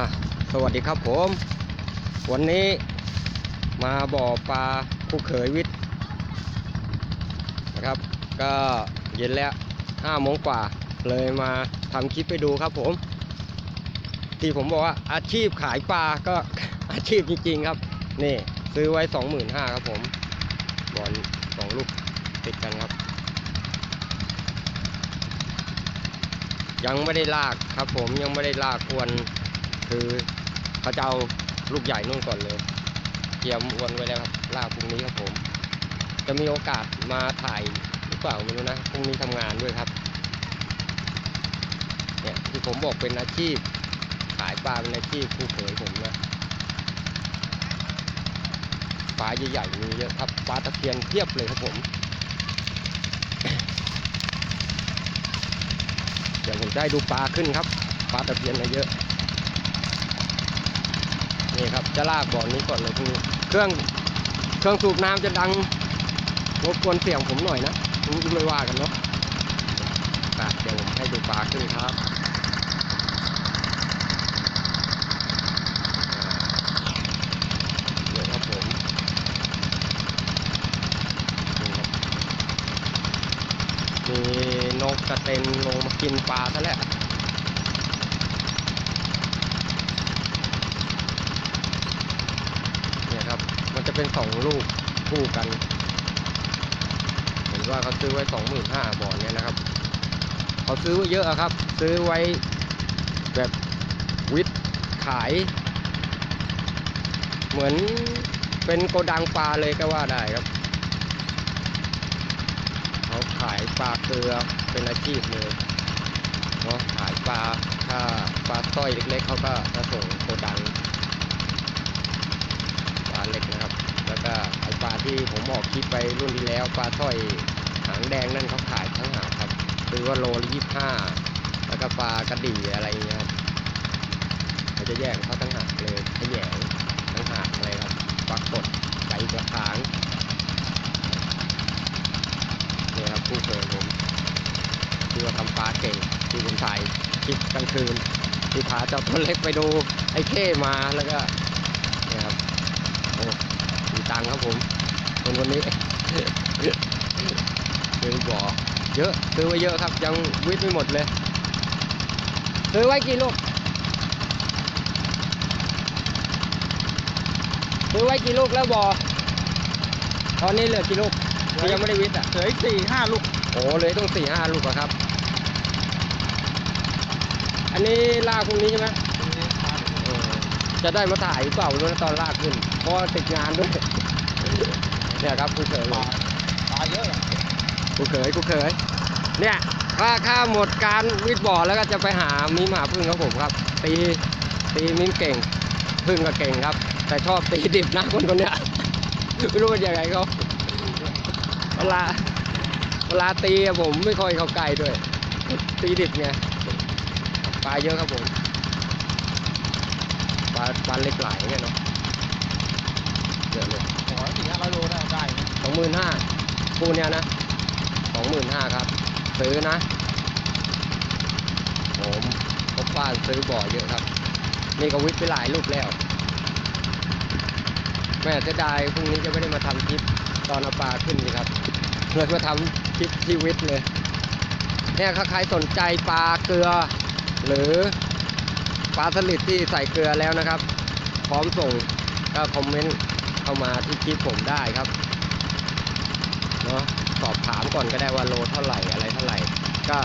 อะสวัสดีครับผม วันนี้มาบ่อปลาผู้เขยวิทย์นะครับ ก็เย็นแล้วห้าโมงกว่า เลยมาทำคลิปไปดูครับผม ที่ผมบอกว่าอาชีพขายปลาก็อาชีพจริงๆครับ นี่ซื้อไว้สองหมื่นห้าครับผมบอลสองลูกติดกันครับ ยังไม่ได้ลากครับผมยังไม่ได้ลากอวน คือเขาจะเอาลูกใหญ่นู่นก่อนเลย เตรียมอวนไว้แล้วครับลากพรุ่งนี้ครับผม จะมีโอกาสมาถ่ายหรือเปล่าไม่รู้นะพรุ่งนี้ทำงานด้วยครับ เนี่ยที่ผมบอกเป็นอาชีพ ขายปลาเป็นอาชีพคู่เขยผมนะปลาใหญ่ๆมีเยอะครับปลาตะเพียนเพียบเลยครับผมเดี๋ยวผมจะให้ดูปลาขึ้นครับ ปลาตะเพียนเยอะ นี่ครับจะลากบ่อนี้ก่อนเลยพรุ่งนี้เครื่องเครื่องสูบน้ำจะดังรบกวนเสียงผมหน่อยนะไม่ว่ากันเนาะเดี๋ยวผมให้ดูปลาขึ้นครับเดี๋ยวครับผมมีนกกระเต็นลงมากินปลาซะแล้วเนี่ยครับ มันจะ เป็นสองลูกคู่กัน เห็นว่าเขาซื้อไว้สองหมื่นห้าบ่อเนี่ยนะครับ เขาซื้อไว้เยอะอะครับ ซื้อไว้แบบวิทย์ขาย เหมือนเป็นโกดังปลาเลยก็ว่าได้ครับ เขาขายปลาเกลือเป็นอาชีพเลยเนาะขายปลาถ้าปลาสร้อยเล็กๆเขาก็จะส่งโกดังปลาเล็กนะครับ แล้วก็ไอปลาที่ผมออกคลิปไปรุ่นที่แล้วปลาสร้อยหางแดงนั่นเขาขายทั้งหาครับ คือว่าโลละยี่ห้าแล้วก็ปลากระดี่อะไรเงี้ยครับเขาจะแยกเขาทั้งหากเลยขยงทั้งหากเลยครับปลากดไก่กระถางนี่ครับผู้เคยผมที่ว่าทำปลาเก่งที่ผมถ่ายคลิปกลางคืนที่พาเจ้าตัวเล็กไปดูไอ้เข้มาแล้วก็เนี่ยครับโอ้ มีตังค์ครับผมคนคนนี้ซื้อบ่อเยอะซื้อไว้เยอะครับยังวิทย์ไม่หมดเลย ซื้อไว้กี่ลูกซื้อไว้กี่ลูกแล้วบ่อตอนนี้เหลือกี่ลูกที่ยังไม่ได้วิทย์อะเหลืออีกสี่ห้าลูกโอ้เหลยต้องสี่ห้าลูกอะครับ อันนี้ลากพรุ่งนี้ใช่ไหมเออ จะได้มาถ่ายหรือเปล่าไม่รู้นะตอนลากขึ้น เพราะว่าติดงานด้วย เนี่ยครับผู้เขยปลาปลาเยอะอะผู้เขยผู้เขยเนี่ยถ้าข้าหมดการวิทย์บ่อแล้วก็จะไปหามีหมาพึ่งครับผมครับ ตีตีมิ้มเก่ง พึ่งก็เก่งครับ แต่ชอบตีดิบนะคนคนเนี้ยไม่รู้เป็นยังไงเขาเวลาเวลาตีอะผมไม่ค่อยเข้าใกล้ด้วย ตีดิบไงปลาเยอะครับผม ปลาปลาเล็กไหลเนี่ยเนาะเยอะเลยขอสี่ห้าร้อยโลได้ได้นะสองหมื่นห้าคู่เนี้ยนะสองหมื่นห้าครับ ซื้อนะผมพบบ้านซื้อบ่อเยอะครับ นี่ก็วิทย์ไปหลายลูกแล้ว แม่เสียดายพรุ่งนี้จะไม่ได้มาทำคลิปตอนเอาปลาขึ้นสิครับเลยมาทำคลิปที่วิทย์เลย เนี่ยถ้าใครสนใจปลาเกลือ หรือ ปลาสลิดที่ใส่เกลือแล้วนะครับ พร้อมส่งก็คอมเมนต์เข้ามาที่คลิปผมได้ครับเนาะสอบถามก่อนก็ได้ว่าโลเท่าไหร่อะไรเท่าไหร่ ก็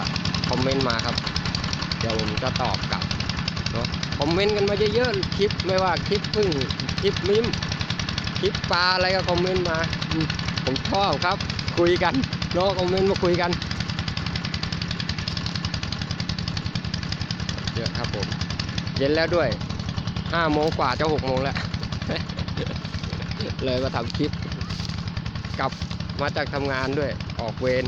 คอมเมนต์มาครับ เดี๋ยวผมจะตอบกลับเนาะคอมเมนต์กันมาเยอะๆคลิปไม่ว่าคลิปพึ่งคลิปมิมคลิปปลาอะไรก็คอมเมนต์มาอืมผมชอบครับ คุยกันเนาะคอมเมนต์มาคุยกัน เยอะครับผม เย็นแล้วด้วยห้าโมงกว่าจะหกโมงแล้ว เลยมาทำคลิป กลับมาจากทำงานด้วย ออกเวร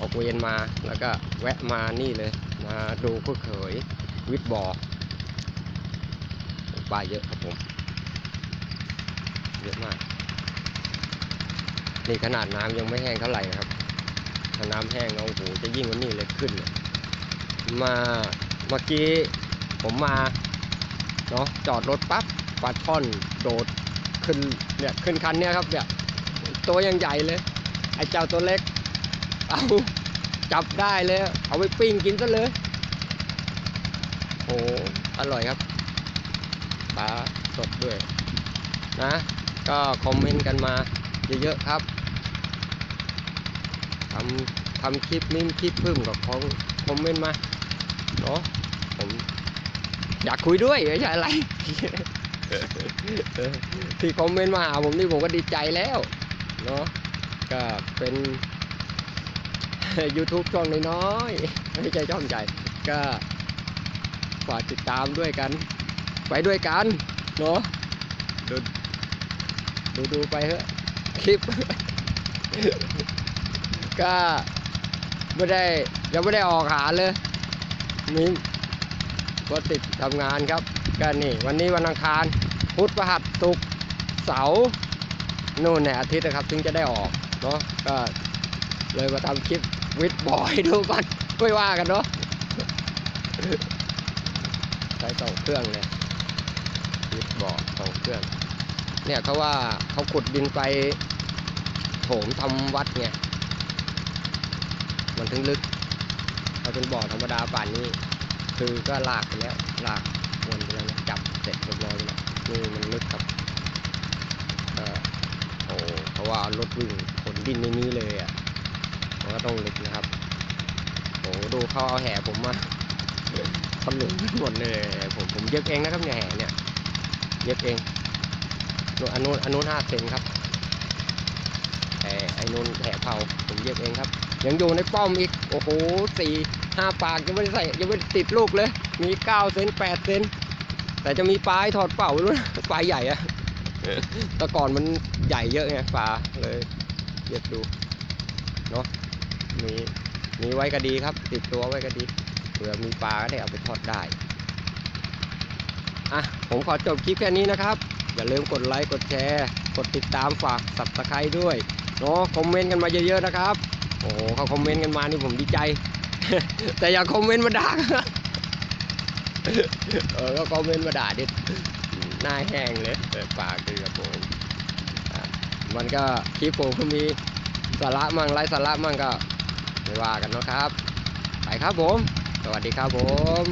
ออกเวรมาแล้วก็แวะมานี่เลย มาดูผู้เขยวิทบอปลาเยอะครับผม เยอะมาก นี่ขนาดน้ำยังไม่แห้งเท่าไหร่นะครับ ถ้าน้ำแห้งเอาโอ้โหจะยิ่งกว่านี้เลยขึ้นเลยมา เมื่อกี้ผมมาเนาะจอดรถปั๊บปลาช่อนโดดขึ้นเนี่ยขึ้นคันเนี่ยครับเนี่ยตัวยังใหญ่เลย ไอ้เจ้าตัวเล็ก เอาจับได้เลย เอาไปปิ้งกินซะเลยโอ้อร่อยครับปลาสดด้วยนะ ก็คอมเมนต์กันมาเยอะๆครับทำทำคลิปนิ่มคลิปพึ่มกับของคอมเมนต์มา เนาะผมอยากคุยด้วยไม่ใช่อะไร ที่คอมเมนต์มาหาผมนี่ผมก็ดีใจแล้วเนาะก็เป็น YouTube ช่องน้อยๆไม่ใช่ช่องใหญ่ก็ฝากติดตามด้วยกัน ไปด้วยกัน เนาะดูดูดูไปเถอะคลิป ก็ไม่ได้ยังไม่ได้ออกหาเลย มีก็ติดทำงานครับก็นี่วันนี้วันอังคาร พุธพฤหัสศุกร์เสาร์นู่นเนี่ยอาทิตย์นะครับ ถึงจะได้ออกเนาะก็เลยมาทำคลิปวิดบอยดูก่อนไม่ว่ากันเนาะใช้สองเครื่องเลยวิดบอร์ดสองเครื่อง เนี่ยเขาว่าเขาขุดดินไปโถมทำวัดไงมันถึงลึก ถ้าเป็นบ่อธรรมดาป่านนี้ คือก็ลากไปแล้วลากวนไปแล้วนะจับเสร็จเรียบร้อยแล้วนี่มันลึกครับเออโอ้เพราะว่ารถวิ่งขนดินในนี้เลยอะมันก็ต้องลึกนะครับโอ้ดูเขาเอาแห่ผมมาถลุงหมดเลยผมผมเย็บเองนะครับเนี่ยแห่เนี่ยเย็บเองอันนู้นอันนู้นห้าเซนครับแต่ไอ้นู้นแห่เผาผมเย็บเองครับ ยังอยู่ในป้อมอีก โอ้โหสี่ห้าปากยังไม่ได้ใส่ยังไม่ติดลูกเลย มีเก้าเซนแปดเซนแต่จะมีปลาให้ถอดเป่าด้วยปลาใหญ่อะแต่ก่อนมันใหญ่เยอะไงปลาเลยเย็บดูเนาะมีมีไว้ก็ดีครับ ติดตัวไว้ก็ดีเผื่อมีปลาก็ได้เอาไปทอดได้อะผมขอจบคลิปแค่นี้นะครับ อย่าลืมกดไลค์กดแชร์ กดติดตามฝากสับตะไคร้ด้วยเนาะคอมเมนต์กันมาเยอะๆนะครับ อ้โหเขาคอมเมนต์กันมานี่ผมดีใจ แต่อย่าคอมเมนต์มาด่าเออก็คอมเมนต์มาด่าดิหน้าแห้งเลยเปิดปากคือกับผมมันก็คลิปผมก็มีสาระมั่งไร้สาระมั่งก็ไม่ว่ากันนะครับ ไปครับผม สวัสดีครับผม